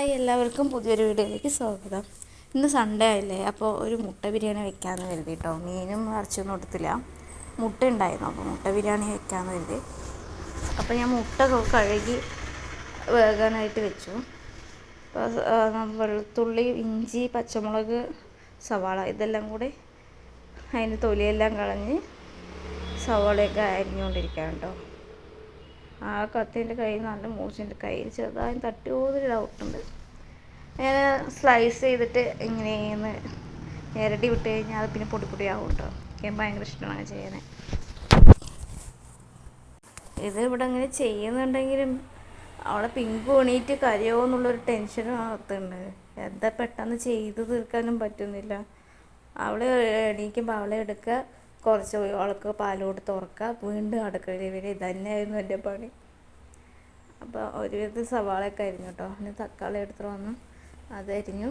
Hi എല്ലാവർക്കും പുതിയൊരു വീഡിയോയിലേക്ക് സ്വാഗതം. ഇന്ന് സൺഡേ ആയില്ലേ അപ്പോൾ ഒരു മുട്ട ബിരിയാണി വെക്കാമെന്ന് കരുതി കേട്ടോ മീനും ഇറച്ചിയൊന്നും എടുത്തില്ല. മുട്ട ഉണ്ടായിരുന്നു അപ്പോൾ മുട്ട ബിരിയാണി വെക്കാമെന്ന് കരുതി. അപ്പോൾ ഞാൻ മുട്ട കഴുകി വേകാനായിട്ട് വെച്ചു. വെളുത്തുള്ളി ഇഞ്ചി പച്ചമുളക് സവാള ഇതെല്ലാം കൂടി അതിന്റെ തൊലിയെല്ലാം കളഞ്ഞ് സവാളയൊക്കെ അരിഞ്ഞുകൊണ്ടിരിക്കുകയാണ് കേട്ടോ. ആ കത്തിന്റെ കയ്യിൽ നല്ല മൂർച്ചന്റെ കയ്യിൽ ചെറുതായി തട്ടിയോന്നൊരു ഡൗട്ടുണ്ട് ഞാൻ സ്ലൈസ് ചെയ്തിട്ട് ഇങ്ങനെയെന്ന് ഇരട്ടി വിട്ട് കഴിഞ്ഞാൽ അത് പിന്നെ പൊടി പൊടിയാവും കേട്ടോ എനിക്ക് ഭയങ്കര ഇഷ്ടമാണ് ചെയ്യാൻ ഇത് ഇവിടെ ഇങ്ങനെ ചെയ്യുന്നുണ്ടെങ്കിലും അവളെ പിങ്ക് എണീറ്റ് കരയോ എന്നുള്ളൊരു ടെൻഷനും അകത്തുണ്ട്. എന്താ പെട്ടെന്ന് ചെയ്ത് തീർക്കാനും പറ്റുന്നില്ല. അവളെ എണീക്കുമ്പോൾ അവളെ എടുക്കുക കുറച്ച് അവൾക്ക് പാൽ കൊടുത്ത് ഉറക്കുക വീണ്ടും അടുക്കളയിൽ വരെ ഇതന്നെയായിരുന്നു എന്റെ പണി. അപ്പോൾ ഒരുവിധം സവാളയൊക്കെ അരിഞ്ഞു കേട്ടോ. പിന്നെ തക്കാളി എടുത്തിട്ട് വന്നു അതരിഞ്ഞു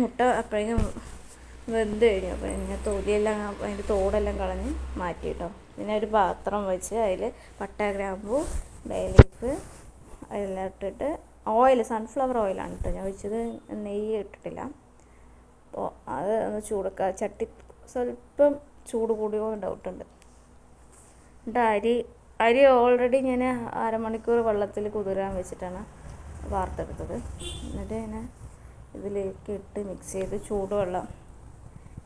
മുട്ട അപ്പോഴേക്കും വെന്ത് കഴിഞ്ഞു. അപ്പോൾ ഇങ്ങനെ തൊലിയെല്ലാം അതിന്റെ തോടെല്ലാം കളഞ്ഞ് മാറ്റി കേട്ടോ. പിന്നെ ഒരു പാത്രം വെച്ച് അതിൽ പട്ട ഗ്രാമ്പു ബേലീഫ് അതെല്ലാം ഇട്ടിട്ട് ഓയിൽ സൺഫ്ലവർ ഓയിലാണ് കേട്ടോ. ഞാൻ ഒഴിച്ചത് നെയ്യ് ഇട്ടിട്ടില്ല. അപ്പോൾ അത് ഒന്ന് ചൂടൊക്കെ ചട്ടി സ്വല്പം ചൂട് കൂടിയോ എന്ന് ഡൗട്ടുണ്ട് എന്നിട്ട് അരി അരി ഓൾറെഡി ഞാൻ അരമണിക്കൂർ വെള്ളത്തിൽ കുതിരാൻ വെച്ചിട്ടാണ് വാർത്തെടുത്തത് എന്നിട്ട് ഞാൻ ഇതിലേക്ക് ഇട്ട് മിക്സ് ചെയ്ത് ചൂടുവെള്ളം.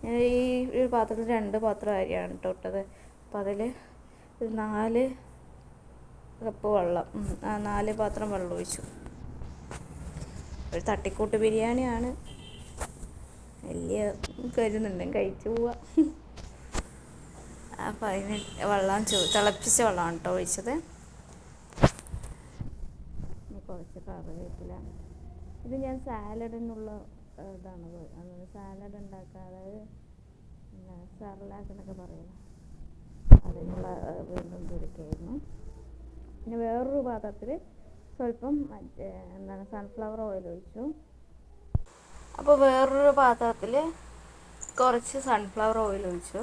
ഞാൻ ഈ ഒരു പാത്രത്തിൽ രണ്ട് പാത്രം അരിയാണ് കേട്ടോ ഇട്ടത്. അപ്പോൾ അതിൽ നാല് കപ്പ് വെള്ളം നാല് പാത്രം വെള്ളം ഒഴിച്ചു ഒരു തട്ടിക്കൂട്ട് ബിരിയാണിയാണ്. വലിയ കരുന്നുണ്ടെങ്കിൽ കഴിച്ചു പോവാ. അപ്പം അതിന് വെള്ളം ചൂ തിളപ്പിച്ച വെള്ളമാണ് കേട്ടോ ഒഴിച്ചത്. കുറച്ച് കറിവേപ്പില ഇത് ഞാൻ സാലഡിനുള്ള ഇതാണ് സാലഡ് ഉണ്ടാക്കുക അതായത് പിന്നെ സർലാക്ക് എന്നൊക്കെ പറയുന്നത് അതിനുള്ള വീണ്ടും തുരുക്കായിരുന്നു. പിന്നെ വേറൊരു പാത്രത്തിൽ സ്വല്പം മറ്റേ എന്താണ് സൺഫ്ലവർ ഓയിൽ ഒഴിച്ചു. അപ്പോൾ വേറൊരു പാത്രത്തിൽ കുറച്ച് സൺഫ്ലവർ ഓയിൽ ഒഴിച്ചു.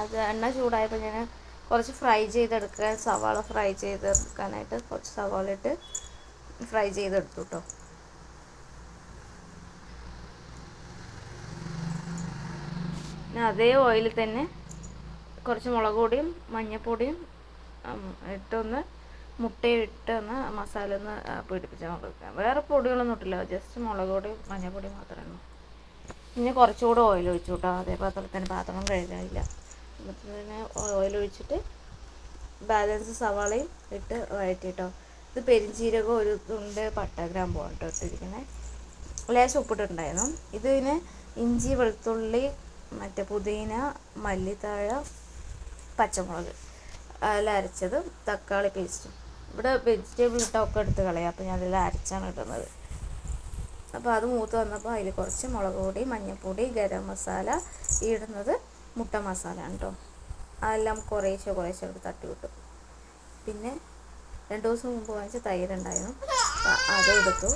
അത് എണ്ണ ചൂടായപ്പോൾ ഞാൻ കുറച്ച് ഫ്രൈ ചെയ്തെടുക്കാൻ സവാള ഫ്രൈ ചെയ്തെടുക്കാനായിട്ട് കുറച്ച് സവാള ഇട്ട് ഫ്രൈ ചെയ്തെടുത്തു കേട്ടോ പിന്നെ അതേ ഓയിലിൽ തന്നെ കുറച്ച് മുളക് പൊടിയും മഞ്ഞൾപ്പൊടിയും ഇട്ടൊന്ന് മുട്ടയും ഇട്ട് ഒന്ന് മസാല ഒന്ന് പിടിപ്പിച്ചാൽ കൊടുക്കാം വേറെ പൊടികളൊന്നും ഇട്ടില്ല. ജസ്റ്റ് മുളക് പൊടി മഞ്ഞൾപ്പൊടി മാത്രമേ ഉള്ളൂ. പിന്നെ കുറച്ചുകൂടെ ഓയിൽ ഒഴിച്ചു കേട്ടോ. അതേ പാത്രത്തിൽ തന്നെ പാത്രം കഴുകാനില്ല. തന്നെ ഓയിൽ ഒഴിച്ചിട്ട് ബാലൻസ് സവാളയും ഇട്ട് വഴറ്റിട്ടോ. ഇത് പെരിഞ്ചീരകം ഒരു തുണ്ട് പട്ട ഗ്രാമ്പോ കേട്ടോ ഇട്ടിരിക്കുന്നത് ലേശം ഉപ്പിട്ടിട്ടുണ്ടായിരുന്നു. ഇതിന് ഇഞ്ചി വെളുത്തുള്ളി മറ്റേ പുതിന മല്ലിത്താഴ പച്ചമുളക്. അതിൽ അരച്ചതും തക്കാളി പേസ്റ്റും ഇവിടെ വെജിറ്റബിൾ ഇട്ടൊക്കെ എടുത്ത് കളയാം. അപ്പോൾ ഞാനെല്ലാം അരച്ചാണ് ഇടുന്നത്. അപ്പോൾ അത് മൂത്ത് വന്നപ്പോൾ അതിൽ കുറച്ച് മുളക് പൊടി മഞ്ഞൾപ്പൊടി ഗരം മസാല ഈ ഇടുന്നത് മുട്ട മസാല കേട്ടോ അതെല്ലാം കുറേശ്ശെ കുറേശ്ശെ എടുത്ത് തട്ടി വിട്ടു. പിന്നെ രണ്ട് ദിവസം മുമ്പ് വാങ്ങിച്ച തൈരുണ്ടായിരുന്നു അത് എടുത്തു.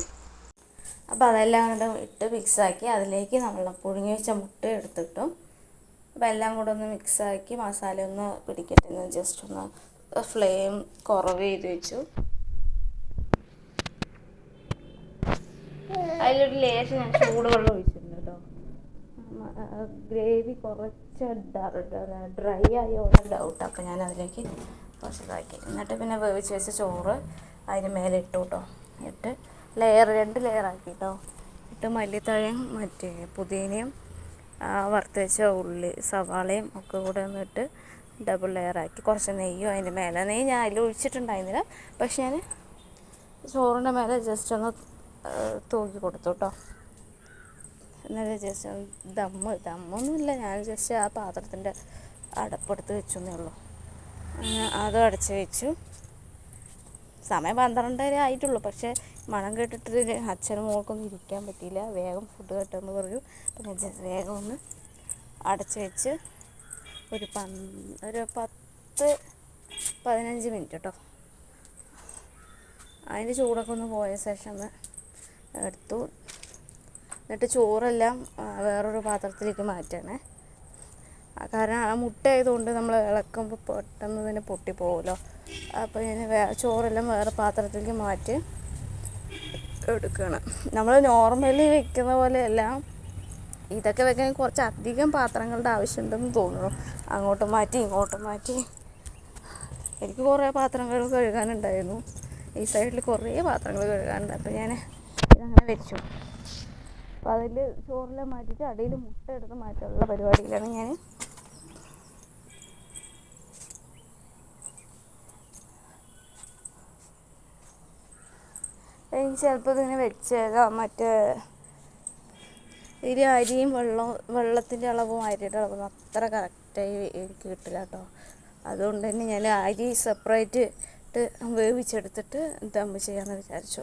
അപ്പോൾ അതെല്ലാം കൂടെ ഇട്ട് മിക്സാക്കി അതിലേക്ക് നമ്മൾ പുഴുങ്ങി വെച്ച മുട്ട എടുത്തിട്ടും. അപ്പോൾ എല്ലാം കൂടെ ഒന്ന് മിക്സാക്കി മസാല ഒന്ന് പിടിക്കട്ടെ ജസ്റ്റ് ഒന്ന് ഫ്ലെയിം കുറവ് ചെയ്ത് വെച്ചു. അതിലൊരു ലേശം ഞാൻ ചൂടുവെള്ളം ഒഴിച്ചിട്ടുണ്ട് കേട്ടോ ഗ്രേവി കുറച്ച് ഡ്രൈ ആയോന്ന് ഡൗട്ട് അപ്പം ഞാൻ അതിലേക്ക് കുറച്ച് ഇതാക്കി എന്നിട്ട് പിന്നെ വേവിച്ച് വെച്ച ചോറ് അതിന് മേലെ ഇട്ടു കേട്ടോ ഇട്ട് ലെയർ രണ്ട് ലെയർ ആക്കി കേട്ടോ ഇട്ട് മല്ലിത്തഴയും മറ്റേ പുതിനയും വറുത്ത് വെച്ച ഉള്ളി സവാളയും ഒക്കെ കൂടെ ഒന്ന് ഇട്ട് ഡബിൾ ലെയർ ആക്കി. കുറച്ച് നെയ്യോ അതിന്റെ മേലെ. നെയ്യ് ഞാൻ അതിൽ ഒഴിച്ചിട്ടുണ്ടായിരുന്നില്ല. പക്ഷെ ഞാൻ ചോറിന്റെ മേലെ ജസ്റ്റ് ഒന്ന് തൂക്കി കൊടുത്തു കേട്ടോ എന്നിട്ട് ജസ്റ്റ് ദമ്മ് ദമ്മൊന്നുമില്ല. ഞാൻ ജസ്റ്റ് ആ പാത്രത്തിന്റെ അടപ്പെടുത്ത് വെച്ചു എന്നേ ഉള്ളൂ അതും അടച്ച് വെച്ചു. സമയം പന്ത്രണ്ടര ആയിട്ടുള്ളൂ. പക്ഷേ മണം കേട്ടിട്ട് അച്ഛനും മോൾക്കൊന്നും ഇരിക്കാൻ പറ്റിയില്ല. വേഗം ഫുഡ് കേട്ടെന്ന് പറഞ്ഞു. പിന്നെ വേഗം ഒന്ന് അടച്ച് വെച്ച് ഒരു പ ഒരു പത്ത് പതിനഞ്ച് മിനിറ്റ് കേട്ടോ അതിന്റെ ചൂടൊക്കെ ഒന്ന് പോയ ശേഷം ഒന്ന് എടുത്തു. എന്നിട്ട് ചോറെല്ലാം വേറൊരു പാത്രത്തിലേക്ക് മാറ്റണേ. കാരണം ആ മുട്ട ആയതുകൊണ്ട് നമ്മൾ ഇളക്കുമ്പോൾ പെട്ടെന്ന് തന്നെ പൊട്ടിപ്പോകുമല്ലോ അപ്പോൾ ഞാൻ വേ ചോറെല്ലാം വേറെ പാത്രത്തിലേക്ക് മാറ്റി എടുക്കണം. നമ്മൾ നോർമലി വെക്കുന്ന പോലെയല്ല ഇതൊക്കെ വെക്കാൻ കുറച്ച് അധികം പാത്രങ്ങളുടെ ആവശ്യമുണ്ടെന്ന് തോന്നുന്നു. അങ്ങോട്ട് മാറ്റി ഇങ്ങോട്ട് മാറ്റി. എനിക്ക് കുറേ പാത്രങ്ങൾ കഴുകാനുണ്ടായിരുന്നു. ഈ സൈഡിൽ കുറേ പാത്രങ്ങൾ കഴുകാനുണ്ട്. അപ്പോൾ ഞാൻ ഇതങ്ങനെ വെച്ചു. അപ്പോൾ അതിൽ ചോറെല്ലാം മാറ്റിയിട്ട് അടിയിൽ മുട്ട എടുത്ത് മാറ്റാനുള്ള പരിപാടിയിലാണ് ഞാൻ എനിക്ക് ചിലപ്പോൾ ഇതിങ്ങനെ വെച്ചേക്കാം മറ്റേ ഇതിൽ അരിയും വെള്ളവും വെള്ളത്തിന്റെ അളവും അരിയുടെ അളവും അത്ര കറക്റ്റായി എനിക്ക് കിട്ടില്ല കേട്ടോ അതുകൊണ്ട് തന്നെ ഞാൻ അരി സെപ്പറേറ്റ് ഇട്ട് വേവിച്ചെടുത്തിട്ട് ദം ചെയ്യാമെന്ന് വിചാരിച്ചു.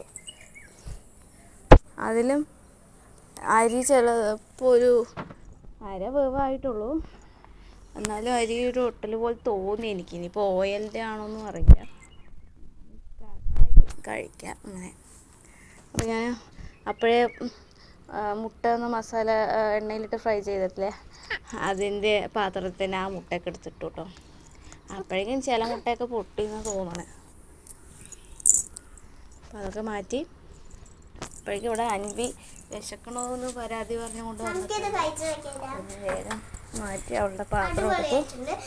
അതിലും അരി ചിലപ്പോൾ ഒരു അര വേവായിട്ടുള്ളൂ. എന്നാലും അരി ഒരു ഒട്ടൽ പോലെ തോന്നി എനിക്ക്. ഇനിയിപ്പോൾ ഓയിലിന്റെ ആണോന്നും അറിയില്ല. കഴിക്കാം അങ്ങനെ. അപ്പോൾ ഞാൻ അപ്പോഴേ മുട്ട ഒന്ന് മസാല എണ്ണയിലിട്ട് ഫ്രൈ ചെയ്തിട്ടില്ലേ? അതിന്റെ പാത്രത്തിൽ തന്നെ ആ മുട്ടയൊക്കെ എടുത്തിട്ടു കേട്ടോ അപ്പോഴേക്കും ചില മുട്ടയൊക്കെ പൊട്ടിന്ന് തോന്നണേ. അപ്പം അതൊക്കെ മാറ്റി. അപ്പോഴേക്കും ഇവിടെ അൻവി വിശക്കണമെന്ന് പരാതി പറഞ്ഞുകൊണ്ട് വേഗം മാറ്റി അവളുടെ പാത്രം എടുത്തു.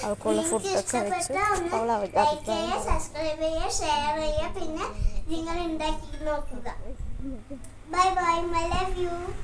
അവൾക്കുള്ള ഫുഡൊക്കെ വെച്ച് അവൾ അഭിപ്രായം സബ്സ്ക്രൈബ് ചെയ്യുക ഷെയർ ചെയ്യുക പിന്നെ നിങ്ങൾ ഉണ്ടാക്കി നോക്കുക. Bye bye, I love you.